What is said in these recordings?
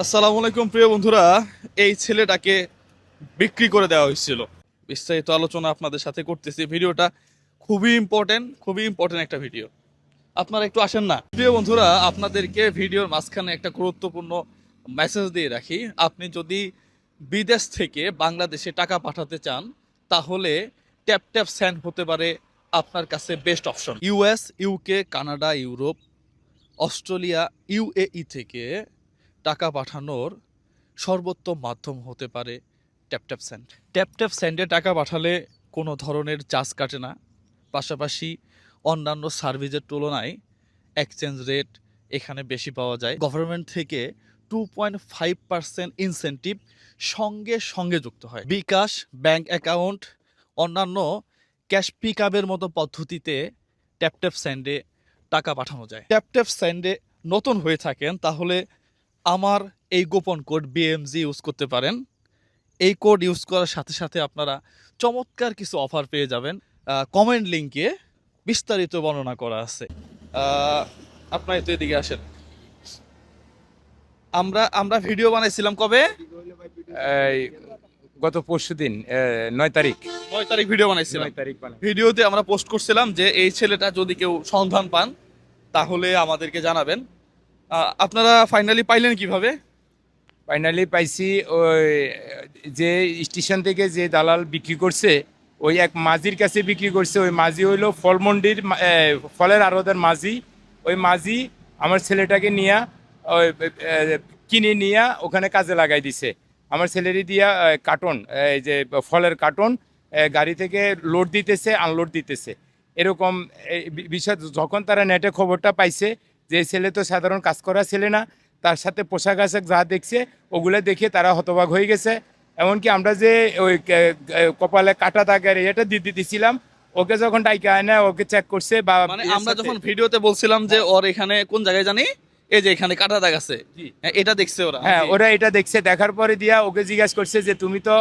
আসসালামু আলাইকুম, প্রিয় বন্ধুরা। এই ছেলেটাকে বিক্রি করে দেওয়া হয়েছিল। বিস্তারিত আলোচনা আপনাদের সাথে করতেছি। ভিডিওটা খুবই ইম্পর্টেন্ট খুবই ইম্পর্টেন্ট একটা ভিডিও আপনারা একটু আসেন না। প্রিয় বন্ধুরা, আপনাদেরকে ভিডিওর মাঝখানে একটা গুরুত্বপূর্ণ মেসেজ দিয়ে রাখি। আপনি যদি বিদেশ থেকে বাংলাদেশে টাকা পাঠাতে চান, তাহলে ট্যাপ ট্যাপ স্যান্ড হতে পারে আপনার কাছে best option US UK Canada Europe Australia UAE থেকে টাকা পাঠানোর সর্বোত্তম মাধ্যম হতে পারে tap tap send tap tap স্যান্ডে টাকা পাঠালে কোনো ধরনের চার্জ কাটে না। পাশাপাশি অন্যান্য সার্ভিসের তুলনায় এক্সচেঞ্জ রেট এখানে বেশি পাওয়া যায়। গভর্নমেন্ট থেকে two point five percent incentive সঙ্গে সঙ্গে যুক্ত হয়। বিকাশ ব্যাংক অ্যাকাউন্ট অন্যান্য ক্যাশ পিক আপের মতো পদ্ধতিতে ট্যাপ ট্যাপ স্যান্ডে টাকা পাঠানো যায়। ট্যাপ ট্যাপ স্যান্ডে নতুন হয়ে থাকেন, তাহলে আমার এই গোপন কোড বিএমজি ইউজ করতে পারেন। এই কোড ইউজ করার সাথে সাথে আপনারা চমৎকার কিছু অফার পেয়ে যাবেন। কমেন্ট লিঙ্কে বিস্তারিত বর্ণনা করা আছে। আপনারা তো এদিকে আসেন। আমরা আমরা ভিডিও বানাইছিলাম কবে? এই গত পরশু দিন নয় তারিখ। নয় তারিখ ভিডিও বানাইছিলাম। নয় তারিখ ভিডিওতে আমরা পোস্ট করছিলাম যে এই ছেলেটা যদি কেউ সন্ধান পান তাহলে আমাদেরকে জানাবেন। আপনারা ফাইনালি পাইলেন কীভাবে? ফাইনালি পাইছি ওই, যে স্টেশন থেকে যে দালাল বিক্রি করছে, ওই এক মাঝির কাছে বিক্রি করছে। ওই মাঝি হইল ফলমন্ডির ফলের আড়তের মাঝি। ওই মাঝি আমার ছেলেটাকে নিয়ে, ওই কিনে নিয়ে ওখানে কাজে লাগাই দিছে। আমার ছেলেরই দিয়া কার্টন এই যে ফলের কার্টন গাড়ি থেকে লোড দিতেছে আনলোড দিতেছে। এরকম বিষয়, যখন তারা নেটে খবরটা পাইছে যে ছেলে তো সাধারণ কাজ করা ছেলে না তার সাথে পোশাক আশাক যা দেখছে ওগুলো দেখে তারা হতবাক হয়ে গেছে। এমনকি আমরা যে ওই কপালে কাটা দাগের এটা দিয়ে দিতেছিলাম ওকে যখন ডাইকে আয় না ওকে চেক করছে বা মানে আমরা যখন ভিডিওতে বলছিলাম যে ওর এখানে কোন জায়গায় জানি? এই যে এখানে কাটা দাগ আছে। হ্যাঁ, এটা দেখছে ওরা। হ্যাঁ ওরা এটা দেখছে দেখার পরে দিয়া ওকে জিজ্ঞাসা করছে যে তুমি তো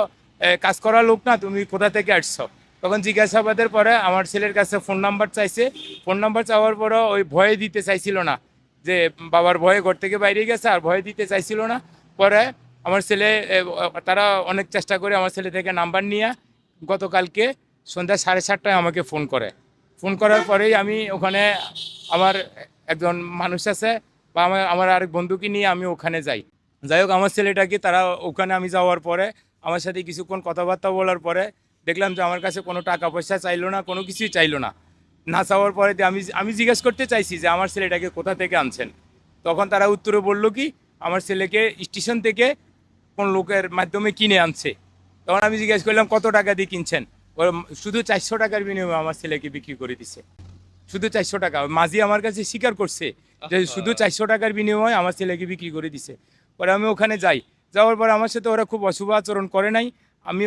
কাজ করা লোক না তুমি কোথা থেকে আসছো? তখন জিজ্ঞাসাবাদের পরে আমার ছেলের কাছে ফোন নাম্বার চাইছে। ফোন নাম্বার চাওয়ার পরে ওই ভয়ে দিতে চাইছিল না। যে বাবার ভয়ে ঘর থেকে বাইরে গেছে, আর ভয়ে দিতে চাইছিল না। পরে আমার ছেলে তারা অনেক চেষ্টা করে আমার ছেলে থেকে নাম্বার নিয়ে গতকালকে সন্ধ্যা সাড়ে সাতটায় আমাকে ফোন করে। ফোন করার পরেই আমি ওখানে আমার একজন মানুষ আছে বা আমার আমার আরেক বন্ধুকে নিয়ে আমি ওখানে যাই। যাই হোক, আমার ছেলেটাকে তারা ওখানে আমি যাওয়ার পরে, আমার সাথে কিছুক্ষণ কথাবার্তা বলার পরে দেখলাম যে আমার কাছে কোনো টাকা পয়সা চাইলো না কোনো কিছুই চাইলো না। না চাওয়ার পরে আমি আমি জিজ্ঞেস করতে চাইছি যে আমার ছেলেটাকে কোথা থেকে আনছেন? তখন তারা উত্তরে বলল কি আমার ছেলেকে স্টেশন থেকে কোন লোকের মাধ্যমে কিনে আনছে। তখন আমি জিজ্ঞেস করলাম কত টাকা দিয়ে কিনছেন? শুধু চারশো টাকার বিনিময়ে আমার ছেলেকে বিক্রি করে দিছে। শুধু চারশো টাকা। মাঝি আমার কাছে স্বীকার করছে যে শুধু চারশো টাকার বিনিময়ে আমার ছেলেকে বিক্রি করে দিছে। পরে আমি ওখানে যাই। যাওয়ার পরে আমার সাথে ওরা খুব অশুভ আচরণ করে নাই। আমি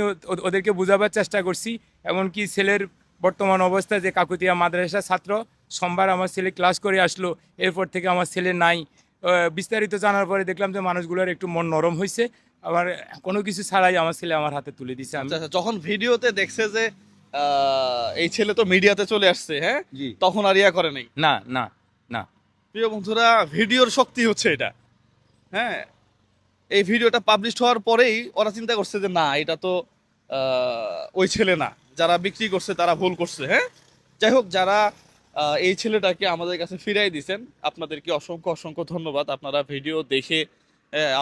ওদেরকে বোঝাবার চেষ্টা করছি এমনকি ছেলের বর্তমান অবস্থা যে কাকুতিয়া মাদ্রাসা ছাত্র সোমবার আমার ছেলে ক্লাস করে আসলো এরপর থেকে আমার ছেলে নাই। বিস্তারিত জানার পরে দেখলাম যে মানুষগুলোর একটু মন নরম হয়েছে আবার কোনো কিছু ছাড়াই আমার ছেলে আমার হাতে তুলে দিছে। আমি আচ্ছা, আচ্ছা, যখন ভিডিওতে দেখছে যে এই ছেলে তো মিডিয়াতে চলে আসছে হ্যাঁ? জি। তখন আর ইয়া করে নাই? না না না। প্রিয় বন্ধুরা ভিডিওর শক্তি হচ্ছে এটা হ্যাঁ? এই ভিডিওটা পাবলিশ হওয়ার পরেই ওরা চিন্তা করছে যে, না, এটা তো ওই ছেলে না। যারা বিক্রি করছে, তারা ভুল করছে। হ্যাঁ? যাই হোক, যারা এই ছেলেটাকে আমাদের কাছে ফিরাই দিয়েছেন আপনাদেরকে অসংখ্য অসংখ্য ধন্যবাদ। আপনারা ভিডিও দেখে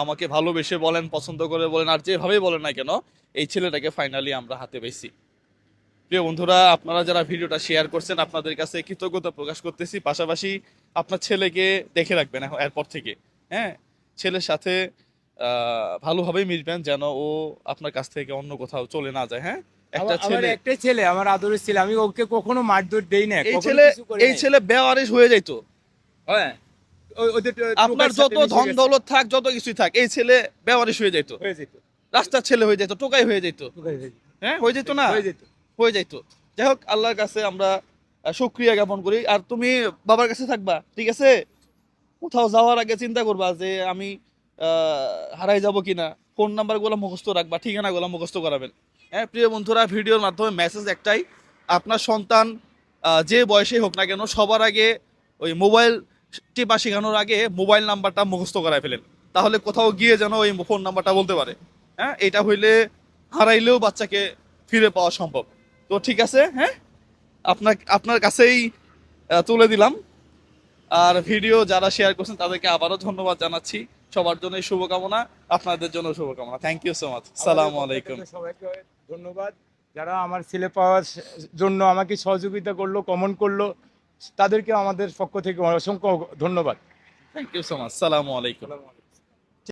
আমাকে ভালোবেসে বলেন, পছন্দ করে বলেন, আর যেভাবেই বলেন না কেন, এই ছেলেটাকে ফাইনালি আমরা হাতে পেয়েছি প্রিয় বন্ধুরা, আপনারা যারা ভিডিওটা শেয়ার করছেন, আপনাদের কাছে কৃতজ্ঞতা প্রকাশ করতেছি। পাশাপাশি আপনার ছেলেকে দেখে রাখবেন এখন, এরপর থেকে। হ্যাঁ? ছেলের সাথে ভালোভাবেই মিশবেন যেন ও আপনার কাছ থেকে অন্য কোথাও চলে না যায় হ্যাঁ? একটা আমার- আমার ছেলে একটা ছেলে আমার আদরের ছেলে আমি ওকে কখনো মারধর দেই না এই ছেলে এই ছেলে বেওয়ারিশ হয়ে যাইতো। হ্যাঁ। ও- ওদের তো- আপনার যত ধন দৌলত থাক যত কিছুই থাক এই ছেলে বেওয়ারিশ হয়ে যেত হয়ে যেত রাস্তার ছেলে হয়ে যেত টোকাই হয়ে যেত হ্যাঁ হয়ে যেত না? হয়ে যেত হয়ে যাই হোক আল্লাহর কাছে আমরা আহ, শুক্রিয়া জ্ঞাপন করি। আর তুমি বাবার কাছে থাকবা ঠিক আছে? কোথাও যাওয়ার আগে চিন্তা করবা যে আমি হারাই যাব কিনা? ফোন নাম্বারগুলো মুখস্থ রাখবা ঠিকানা গুলো মুখস্থ করাবেন। হ্যাঁ প্রিয় বন্ধুরা, ভিডিওর মাধ্যমে মেসেজ একটাই, আপনার সন্তান যে বয়সে হোক না কেন, সবার আগে ওই মোবাইল টিপা শেখানোর আগে মোবাইল নাম্বারটা মুখস্থ করায় ফেলেন। তাহলে কোথাও গিয়ে যেন ওই ফোন নাম্বারটা বলতে পারে। হ্যাঁ এটা হইলে হারাইলেও বাচ্চাকে ফিরে পাওয়া সম্ভব। তো ঠিক আছে হ্যাঁ? আপনার আপনার কাছেই তুলে দিলাম। আর ভিডিও যারা শেয়ার করছেন, তাদেরকে আবারও ধন্যবাদ জানাচ্ছি। সবার জন্য শুভকামনা আপনাদের জন্য শুভকামনা। থ্যাংক ইউ সো মাচ সালাম আলাইকুম। সবাইকে ধন্যবাদ। যারা আমার ছেলে পাওয়ার জন্য আমাকে সহযোগিতা করল কমন করল তাদেরকে আমাদের পক্ষ থেকে অসংখ্য ধন্যবাদ। থ্যাংক ইউ সো মাচ সালাম আলাইকুম।